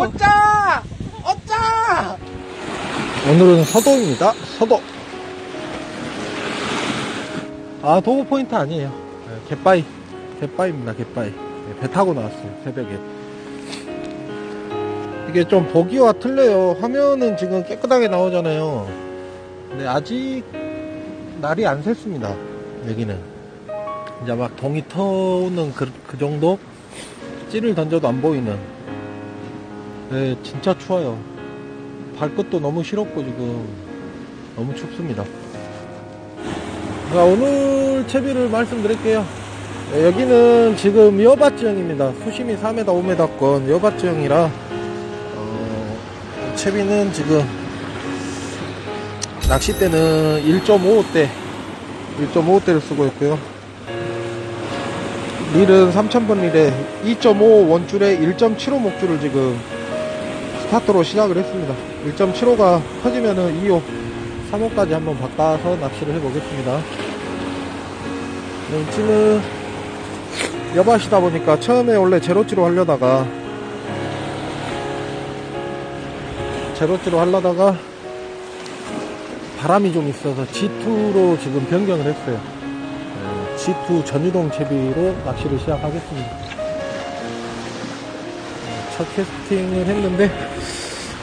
어짜! 어짜! 오늘은 서도입니다. 서도. 아, 도구 포인트 아니에요. 네, 갯바위. 갯바위입니다, 갯바위. 네, 배 타고 나왔어요, 새벽에. 이게 좀 보기와 틀려요. 화면은 지금 깨끗하게 나오잖아요. 근데 아직 날이 안 샜습니다. 여기는. 이제 막 동이 터오는 그, 그 정도? 찌를 던져도 안 보이는. 네, 진짜 추워요. 발끝도 너무 시렵고 지금 너무 춥습니다. 자, 오늘 채비를 말씀드릴게요. 네, 여기는 지금 여밭지형입니다. 수심이 4m, 5m권 여밭지형이라 어, 채비는 지금 낚싯대는 1.55대 1.55대를 쓰고 있고요. 릴은 3000번 릴에 2.5 원줄에 1.75 목줄을 지금 스타트로 시작을 했습니다. 1.75가 터지면은 2호, 3호까지 한번 바꿔서 낚시를 해보겠습니다. 찌는 여밭이다 보니까 처음에 원래 제로찌로 하려다가 제로찌로 하려다가 바람이 좀 있어서 G2로 지금 변경을 했어요. 어, G2 전유동 채비로 낚시를 시작하겠습니다. 캐스팅을 했는데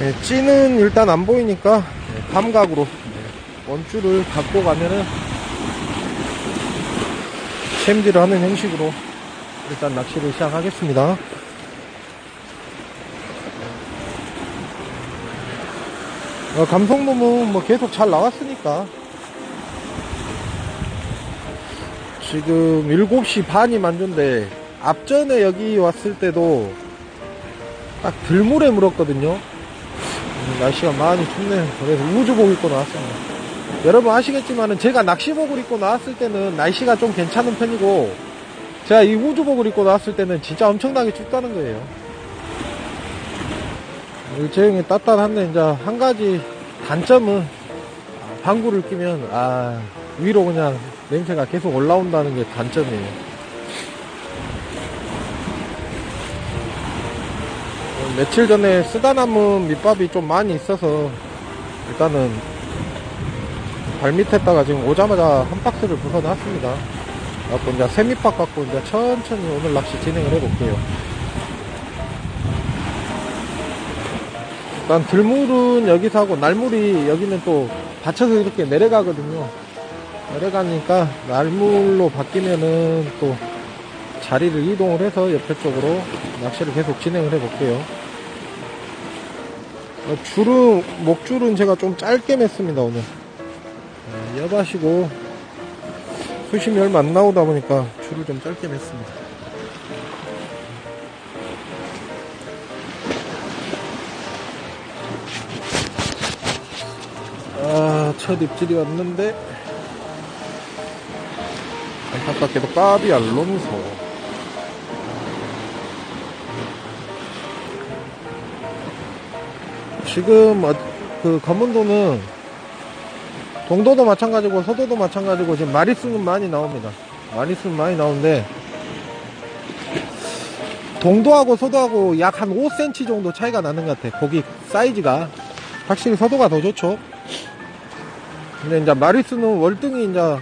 예, 찌는 일단 안 보이니까 예, 감각으로 예, 원줄을 갖고 가면은 챔질을 하는 형식으로 일단 낚시를 시작하겠습니다. 어, 감성돔은 뭐 계속 잘 나왔으니까 지금 7시 반이 만준데 앞전에 여기 왔을 때도 딱 들물에 물었거든요. 음, 날씨가 많이 춥네요 그래서 우주복 입고 나왔습니다. 여러분 아시겠지만 제가 낚시복을 입고 나왔을 때는 날씨가 좀 괜찮은 편이고 제가 이 우주복을 입고 나왔을 때는 진짜 엄청나게 춥다는 거예요. 일제형이 따뜻한데 이제 한 가지 단점은 방구를 끼면 아 위로 그냥 냄새가 계속 올라온다는 게 단점이에요. 며칠 전에 쓰다 남은 밑밥이 좀 많이 있어서 일단은 발 밑에다가 지금 오자마자 한 박스를 부숴놨습니다. 갖고 이제 세밑밥 갖고 이제 천천히 오늘 낚시 진행을 해볼게요. 일단 들물은 여기서 하고 날물이 여기는 또 받쳐서 이렇게 내려가거든요. 내려가니까 날물로 바뀌면은 또 자리를 이동을 해서 옆에 쪽으로 낚시를 계속 진행을 해 볼게요. 어, 줄은 목줄은 제가 좀 짧게 맸습니다 오늘. 어, 여바시고 수심이 얼마 안 나오다 보니까 줄을 좀 짧게 맸습니다. 아, 첫 입질이 왔는데, 안타깝게도 까비 알론소. 지금, 어, 그, 검은도는, 동도도 마찬가지고, 서도도 마찬가지고, 지금 마리수는 많이 나옵니다. 마리수는 많이 나오는데, 동도하고 서도하고 약 한 5cm 정도 차이가 나는 것 같아. 고기 사이즈가. 확실히 서도가 더 좋죠. 근데 이제 마리수는 월등히 이제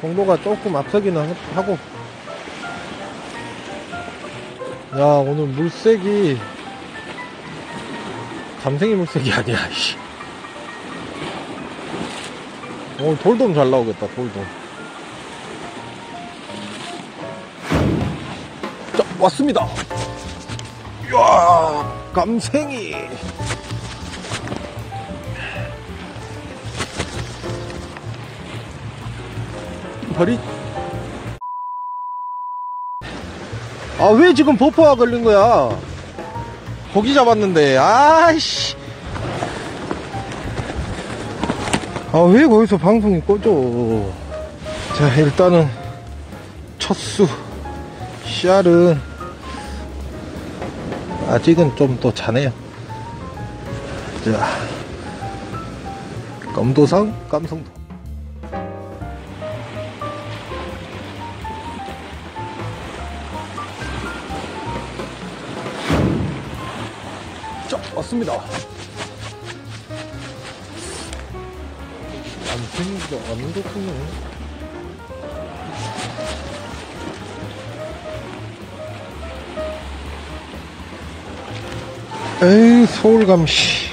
정도가 조금 앞서기는 하고 야 오늘 물색이 감생이 물색이 아니야 씨. 오늘 돌돔 잘 나오겠다 돌돔. 자 왔습니다. 이야 감생이. 벌이 아왜 지금 버퍼가 걸린 거야 고기 잡았는데 아이씨. 아 왜 거기서 방송이 꺼져? 자 일단은 첫수 씨알은 아직은 좀 더 자네요. 자 검도상 깜성도 자, 왔습니다. 남편이가 안 좋군요. 에이, 서울감시.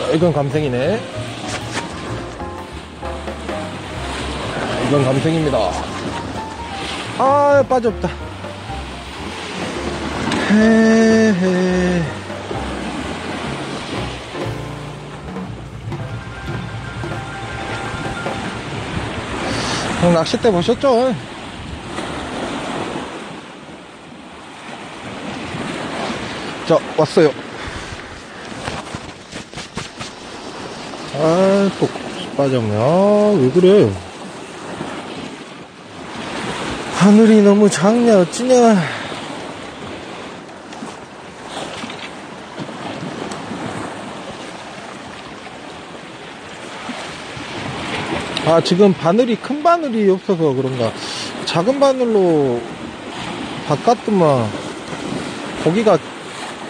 야, 이건 감생이네. 이건 감생입니다. 아, 빠졌다. 헤헤. 형 낚싯대 보셨죠? 자, 왔어요. 아, 또 빠졌네. 아, 왜 그래? 하늘이 너무 작냐, 어찌냐. 아, 지금 바늘이, 큰 바늘이 없어서 그런가. 작은 바늘로 바꿨더만, 고기가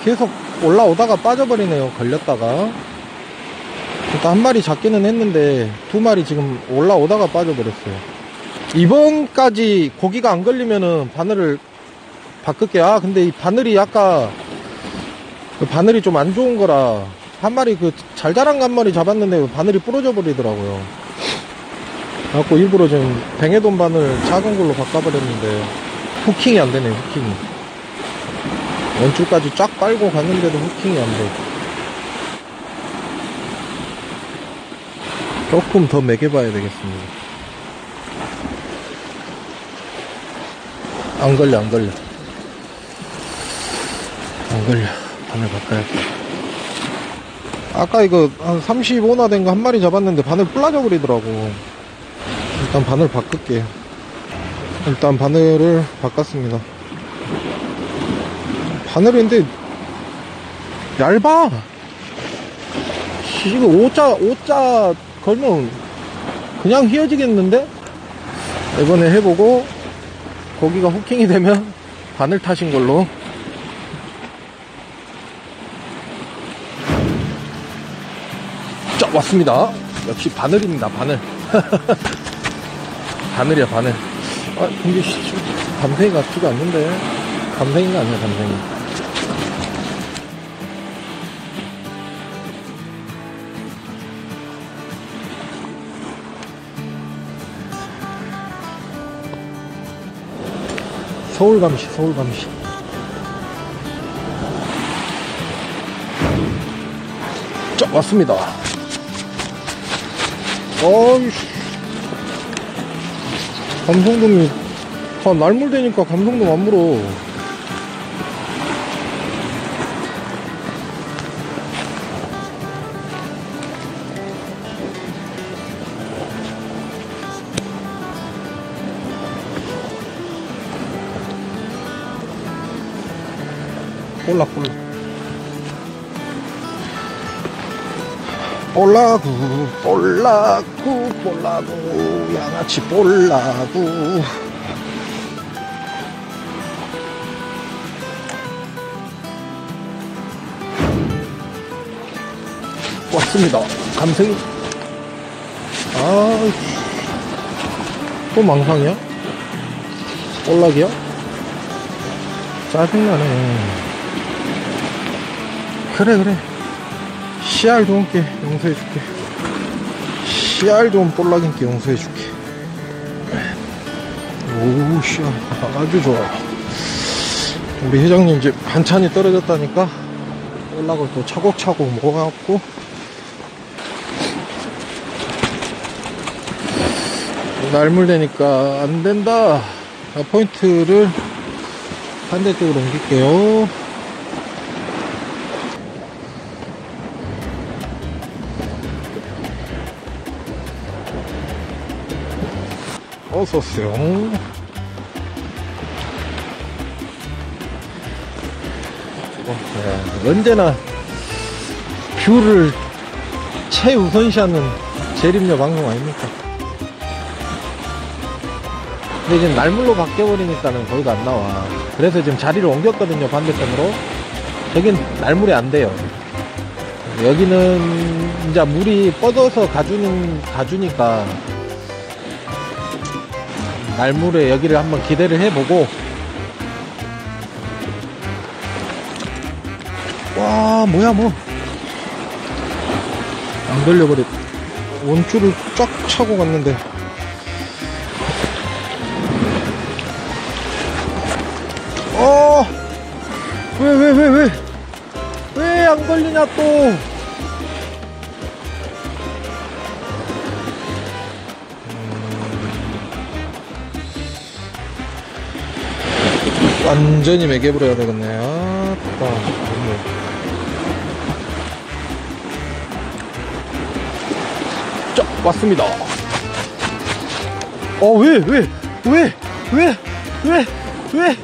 계속 올라오다가 빠져버리네요. 걸렸다가. 그러니까 한 마리 잡기는 했는데 두 마리 지금 올라오다가 빠져버렸어요. 이번까지 고기가 안 걸리면은 바늘을 바꿀게요. 아, 근데 이 바늘이 아까 그 바늘이 좀 안 좋은 거라 한 마리 그 잘 자란 한 마리 잡았는데 바늘이 부러져 버리더라고요. 그래갖고 일부러 좀 뱅에돈 바늘 작은 걸로 바꿔버렸는데 후킹이 안 되네, 후킹이. 원줄까지 쫙 빨고 갔는데도 후킹이 안 돼. 조금 더 매겨봐야 되겠습니다. 안 걸려, 안 걸려. 안 걸려. 바늘 바꿔야지. 아까 이거 한 35나 된 거 한 마리 잡았는데 바늘 불라져 버리더라고. 일단 바늘 바꿀게요. 일단 바늘을 바꿨습니다. 바늘인데 얇아. 이거 오자 오자 걸면 그냥 휘어지겠는데? 이번에 해보고 고기가 후킹이 되면 바늘 타신 걸로. 자 왔습니다. 역시 바늘입니다. 바늘. 바늘이야 바늘. 아 근데 씨, 감생이 같지가 않는데 감생이가 아니야 감생이. 서울 감시 서울 감시. 자 왔습니다. 어이씨. 감성돔이 아, 날물 되니까 감성돔 안 물어 볼락볼락. 볼라구 볼라구 볼라구 양아치 볼라구. 왔습니다. 감생이 아또 망상이야? 볼락이야? 짜증나네 그래 그래. CR 도움께 용서해줄게. CR 도움 볼락인께 용서해줄게. 오우 씨알. 아주 좋아. 우리 회장님 이제 반찬이 떨어졌다니까 볼락을 또 차곡차곡 먹어갖고. 날물되니까 안된다. 자, 포인트를 반대쪽으로 옮길게요 어서오세요 어, 네, 언제나 뷰를 최우선시하는 재림녀 방송 아닙니까? 근데 지금 날물로 바뀌어버리니까는 거기도 안 나와. 그래서 지금 자리를 옮겼거든요, 반대편으로. 여긴 날물이 안 돼요. 여기는 이제 물이 뻗어서 가주는, 가주니까 날물에 여기를 한번 기대를 해보고 와, 뭐야, 뭐. 안 걸려버렸. 원줄을 쫙 차고 갔는데. 어! 왜, 왜, 왜, 왜? 왜 안 걸리냐, 또? 완전히 매개버려야 되겠네. 아따, 너무. 자, 왔습니다. 어, 왜, 왜, 왜, 왜, 왜, 왜?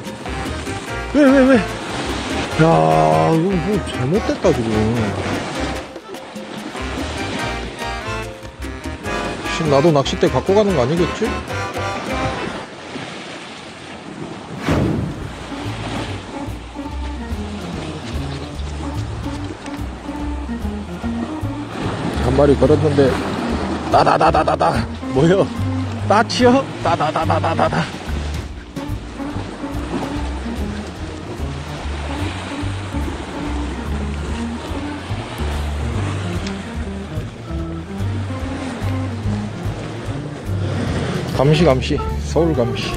왜, 왜, 왜? 야, 이거 뭐 잘못됐다, 지금. 혹시 나도 낚싯대 갖고 가는 거 아니겠지? 한 마리 걸었는데, 따다다다다다. 뭐요? 따치요? 따다다다다다다. 감시 감시 서울 감시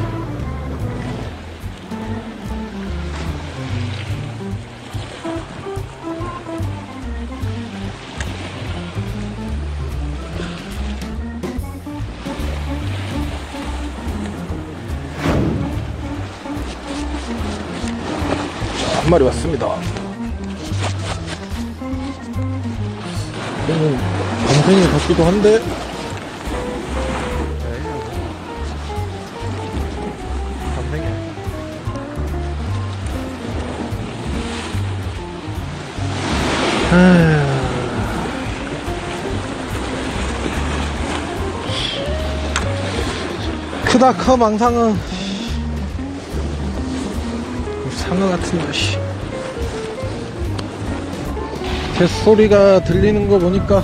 한 마리 왔습니다 이거는 감생이 같기도 한데. 크다 커 망상어 상어 같은 것이 뱃소리가 들리는 거 보니까